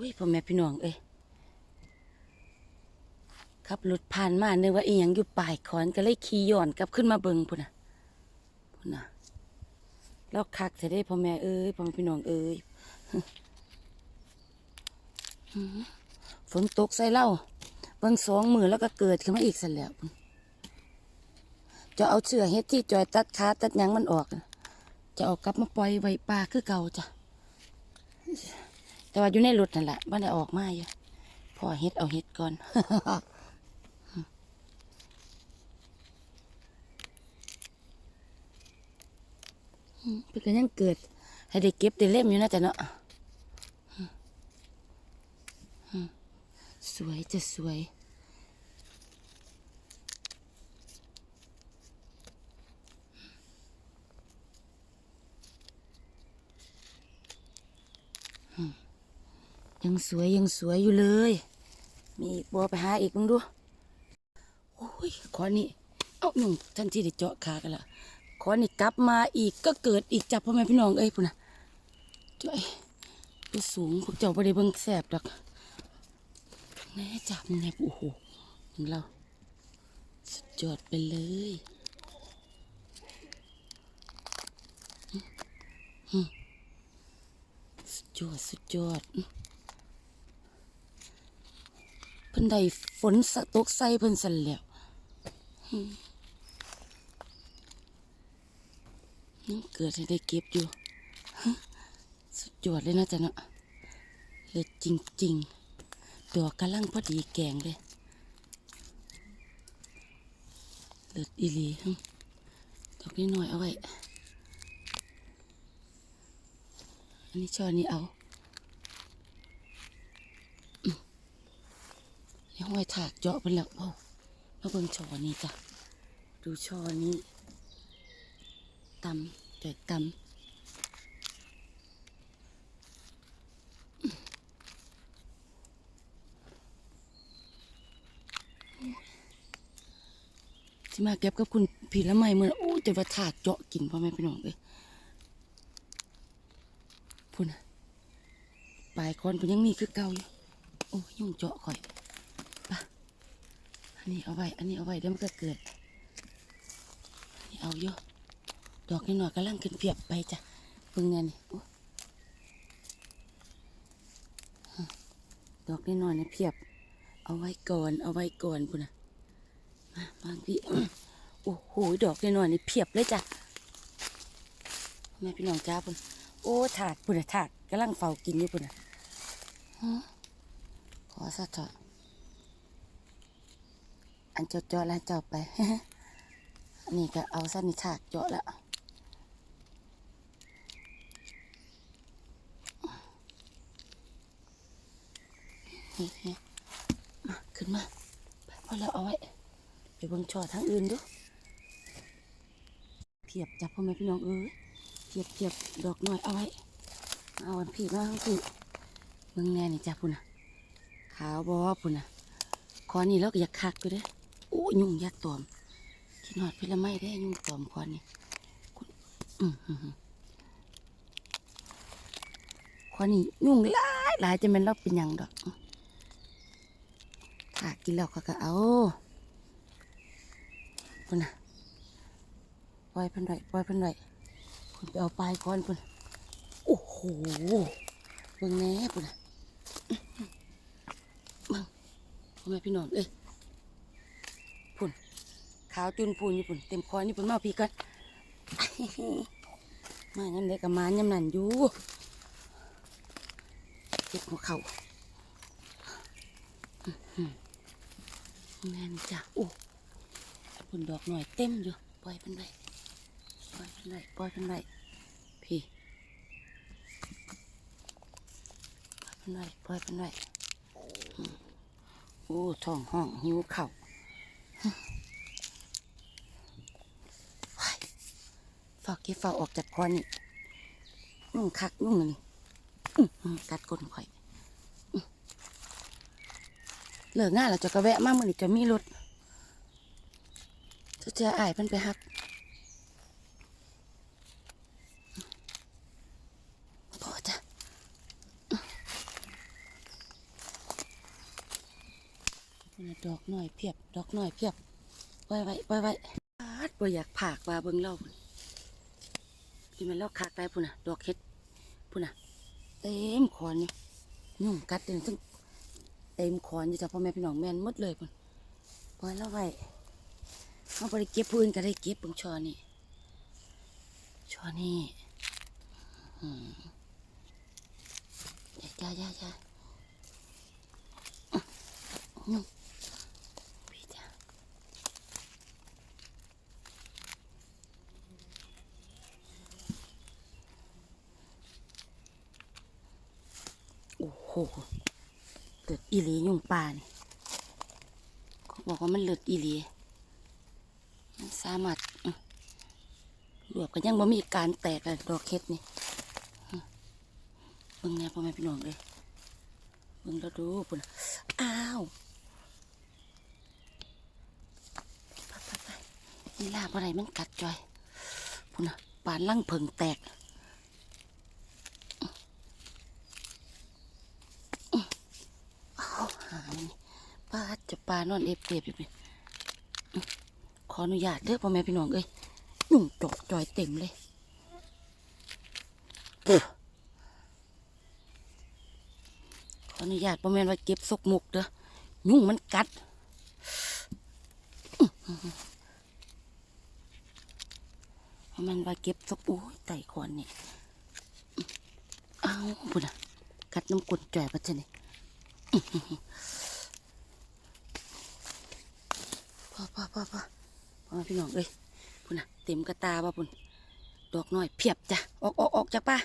อ้ยพ่อแม่พี่น้องเอ้ยขับรถผ่านมาเนึกว่าอีหยังอยู่ป่ายขอนก็เลยขี่ย้อนกลับขึ้นมาเบิงพุ่นน่ะพุ่นน่ะแล้วคักจะได้พ่อแม่เอ้ยพ่อแม่พี่น้องเอ้ยฝนตกใส่เล่าเบิ่งสองมือแล้วก็เกิดขึ้นมาอีกสันแล้วจะเอาเชือกเฮ็ดที่จอยตัดขาตัดหยังมันออก จะเอากลับมาปล่อยไว้ป่าคือเก่าจ้ะ แต่ว่าอยู่ในรถนั่นแหละบ้านได้ออกมาอยู่พอเฮ็ดเอาเฮ็ดก่อนเพื่อยังเกิด ให้ได้เก็บได้เล่มอยู่นะจ๊ะเนาะสวยจะสวย ยังสวยยังสวยอยู่เลย มีอีกบัวไปหาอีกมึงดูโอ้ยขอนี่เอ้าหนุ่งทันทีได้เจาะขากันละขอนี่กลับมาอีกก็เกิดอีกจับพ่อแม่พี่น้องเอ้ยพุ่นนะจ้อยตัวสูงพวกเจ้าบ่ได้เบิ่งแสบดอกแน่จับมึงไงโอ้โหถึงเราสุดยอดไปเลยสุดยอดสุดยอด พิ่นได้ฝนสะตกใส่เพิ่นสั่นแหล้วอืมยังเกิดให้ได้เก็บอยู่สุดยอดเลยนะจ๊ะเนาะเลิศจริงๆดอกกำลังพอดีแกงเลยเลิศอีหลีฮึดอกนี้หน่อยเอาไว้ อันนี้ช่อนี้เอา ยัง ห้อยถากเจาะไปแล้วโอ้แล้วเบิ่งช่อนี้จ้ะ ดูช่อนี้ตำแต่ตำที่มาเก็บกับคุณผีละไม่เมื่อโอ้จะว่าถากเจาะกินพ่อแม่พี่น้องเลยพูดนะปลายคอนผมยังมีคือเก่าอยู่ โอ้ยุ่งเจาะข่อย อันนี้เอาไว้ อันนี้เอาไว้เดี๋ยวมันก็เกิดนนี้เอาเยอะดอกนิดหน่อยกำลังขึ้นเพียบไปจ้ะพิ่งเนี่ยนี่โอ้ฮะดอกนิดหน่อยนะเพียบ เอาไว้ก่อนเอาไว้ก่อนพุ่นะมาบางพี่โอ้โหดอกนิดหน่อยนี่เพียบเลยจ้ะแม่พี่น้องจ้าพุ่นโอ้ถาดพุ่นะถาดกำลังเฝ้ากินอยู่พุ่นะขอสักเถอะ อันเจาะเจาะแล้วเจาะไปนนี้ก็เอาสั้นนี่ฉากเจาะละนี่นี่มาขึ้นมาไปพอแล้วเอาไว้ ไปเบิ่งช่อทางอื่นดูเพียบจับพ่อแม่พี่น้องเอ้ยเพียบเพียบดอกน้อยเอาไว้ เอาอันพี่มาทั้งพี่เบิ่งแน่นี่จ้ะพุ่นน่ะขาวบอพุ่นน่ะคอนี่แล้วก็อยากคักอยู่เด้ อู้ยุ่งยัดตอมกินหอดพิละไม้ได้ยุ่งตอมคอนี่คุณอืมอืมอืมคอนี่ยุ่งหลายหลายจะเป็นเราเป็นยังดอกถ้ากินแล้วเขาก็เอาพุ่นน่ะปล่อยเพิ่นไว้ปล่อยเพิ่นไว้คุณไปเอาปลายคอนพุ่นโอ้โหเบิ่งแน่พุ่นน่ะเบิ่งพ่อแม่พี่น้องเอ้ย ขาวจุนพูนอยู่พุ่นเต็มคอนี่พุ่นมาพี่กันมางั้นเด็กกับมานยำนันอยู่เก็บหัวเข่าแม่นจ้ะโอ้พุ่นดอกหน่อยเต็มอยู่ปล่อยเพันไรปล่อยเพันไรปล่อยเพันไรพี่ปล่อยเพันไรปล่อยเพันไรโอ้ท้องห้องหิวเข่า ฝากเก็บฝากออกจากคอนี่นุ่งคักนุ่งอันนี่อื้อหือกัดก้นข่อยอื้อเลิกงานแล้วจะกระแวะมากมือนี่จะมีรถจะเจออายเพิ่นไปฮักพอจ้ะอื้อพุ่นน่ะดอกน้อยเพียบ ดอกน้อยเพียบปล่อยไว้ปล่อยไว้ปาดบ่อยากผากว่าเบิ่งเล่า ที่มันล่าคากได้พุ่นน่ะ ดอกเฮ็ดพุ่นน่ะ เต็มขอนนี่ยุ่งกัดเต็มทั้งเต็มขอนอยู่จ้ะพ่อแม่พี่น้องแม่นหมดเลยพุ่นปล่อยแล้วไว้เอาไปเก็บพื้นก็ได้เก็บเบิ่งชอนี่ชอนี่อย่าอย่าอย่ายุ่งพี่จ้าโอ้โหเลือดอีหลียุ่งป่านี่เขาบอกว่ามันเลือดอีหลีมันสามารถอะรวบกันยังบ่มีการแตกดอกเค็ดนี่เบิ่งแน่พ่อแม่พี่น้องเลยเบิ่งแล้วดูปุ่นอ้าวไปไปไปนี่ลาบ่ได้มันกัดจอยปุ่นปานลั่งเพิงแตก เอาหามันนี่ป้า จะปลานอนเอฟเก็บอยู่นี่ขออนุญาตเด้อพ่อแม่พี่น้องเอ้ยยุ่งจอกจอยเต็มเลยขออนุญาตพ่อแม่ว่าเก็บซกมุกเด้อยุ่งมันกัดพ่อแม่ว่าเก็บซกโอ้ยไต่ขอนนี่อื้อเอาพุ่นะกัดน้ำกลนจ่อยปะเจ้านี่ พ่อพ่อพ่อพ่อมาพี่น้องเอ้ยพุ่นน่ะเต็มกระตาบ่พุ่นดอกน้อยเพียบจ้ะออกออกออกจากป่า